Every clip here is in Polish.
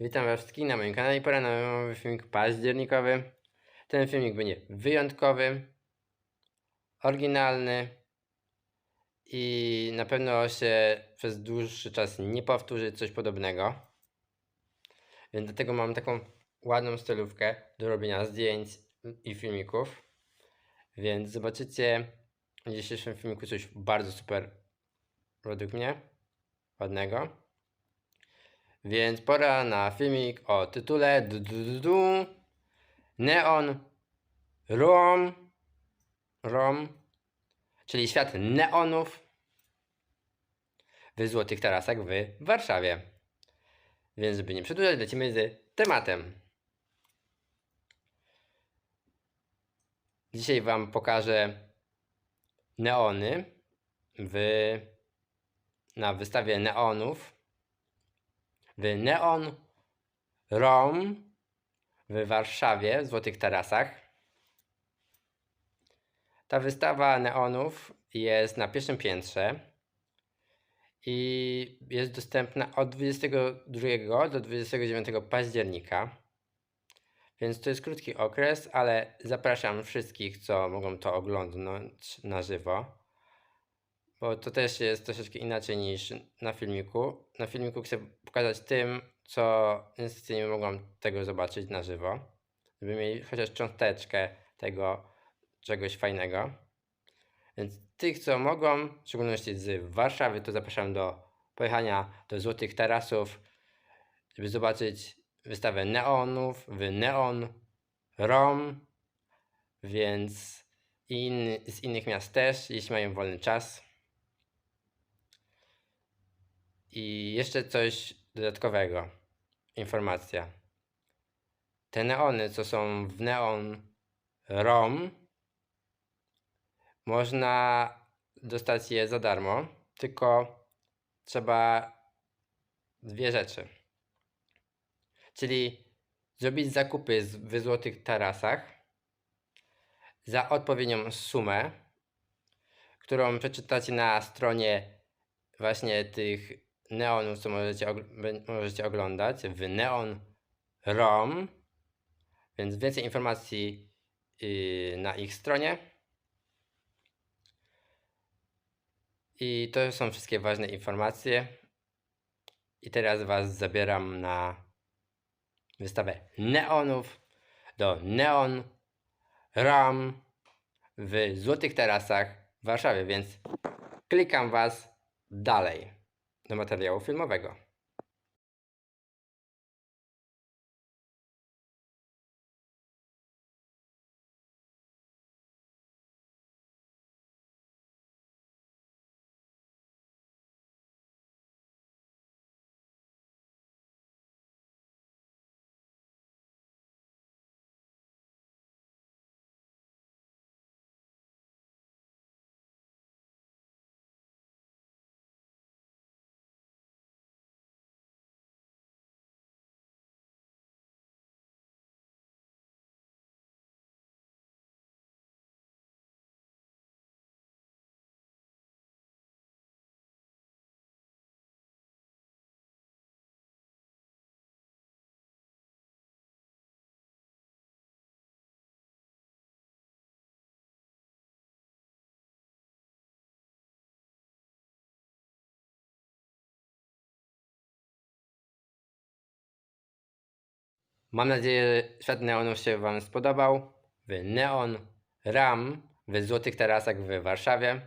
Witam Was wszystkich na moim kanale i pora na nowy filmik październikowy. Ten filmik będzie wyjątkowy, oryginalny i na pewno się przez dłuższy czas nie powtórzy coś podobnego. Więc dlatego mam taką ładną stylówkę do robienia zdjęć i filmików. Więc zobaczycie w dzisiejszym filmiku coś bardzo super według mnie, ładnego. Więc pora na filmik o tytule du. Neon Rom Rom czyli świat neonów w Złotych Tarasach w Warszawie. Więc żeby nie przedłużać, lecimy z tematem. Dzisiaj Wam pokażę neony w, na wystawie neonów w Neon Rom w Warszawie, w Złotych Tarasach. Ta wystawa neonów jest na pierwszym piętrze i jest dostępna od 22 do 29 października. Więc to jest krótki okres, ale zapraszam wszystkich, co mogą to oglądnąć na żywo. Bo to też jest troszeczkę inaczej niż na filmiku. Na filmiku chcę pokazać tym, co niestety nie mogą tego zobaczyć na żywo. Żeby mieli chociaż cząsteczkę tego czegoś fajnego. Więc tych, co mogą, w szczególności z Warszawy, to zapraszam do pojechania do Złotych Tarasów, żeby zobaczyć wystawę neonów w Neon Rom. Więc i inny, z innych miast też, jeśli mają wolny czas. I jeszcze coś dodatkowego. Informacja. Te neony, co są w Neon ROM, można dostać je za darmo, tylko trzeba dwie rzeczy. Czyli zrobić zakupy w złotych tarasach za odpowiednią sumę, którą przeczytacie na stronie właśnie tych neonów, co możecie, możecie oglądać w Neon ROM. Więc więcej informacji yy, na ich stronie. I to są wszystkie ważne informacje. I teraz Was zabieram na wystawę neonów do Neon Ram w Złotych Tarasach w Warszawie, więc klikam Was dalej do materiału filmowego. Mam nadzieję, że świat neonów się Wam spodobał. W Neon Ram w Złotych Tarasach w Warszawie.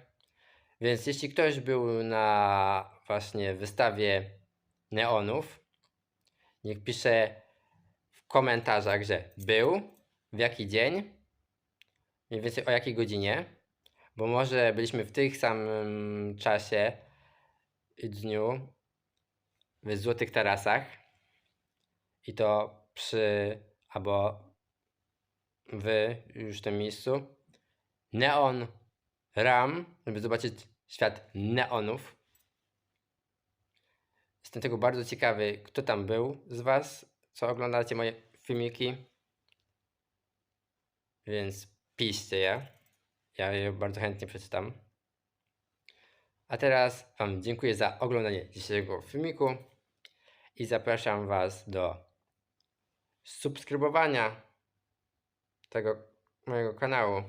Więc jeśli ktoś był na właśnie wystawie neonów, niech pisze w komentarzach, że był, w jaki dzień, mniej więcej o jakiej godzinie, bo może byliśmy w tych samym czasie i dniu w Złotych Tarasach i to przy albo w już tym miejscu Neon Ram, żeby zobaczyć świat neonów. Jestem tego bardzo ciekawy, kto tam był z Was, co oglądacie moje filmiki. Więc piszcie je. Ja je bardzo chętnie przeczytam. A teraz Wam dziękuję za oglądanie dzisiejszego filmiku i zapraszam Was do subskrybowania tego mojego kanału,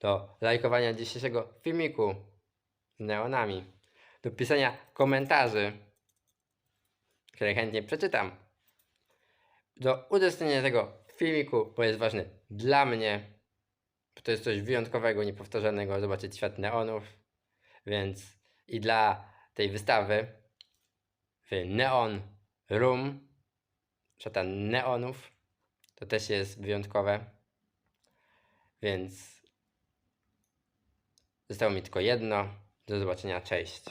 do lajkowania dzisiejszego filmiku z neonami, do pisania komentarzy, które chętnie przeczytam, do udostępnienia tego filmiku, bo jest ważny dla mnie, bo to jest coś wyjątkowego, niepowtarzanego, zobaczyć świat neonów, więc i dla tej wystawy w Neon Room, świata neonów, to też jest wyjątkowe, więc zostało mi tylko jedno. Do zobaczenia, cześć.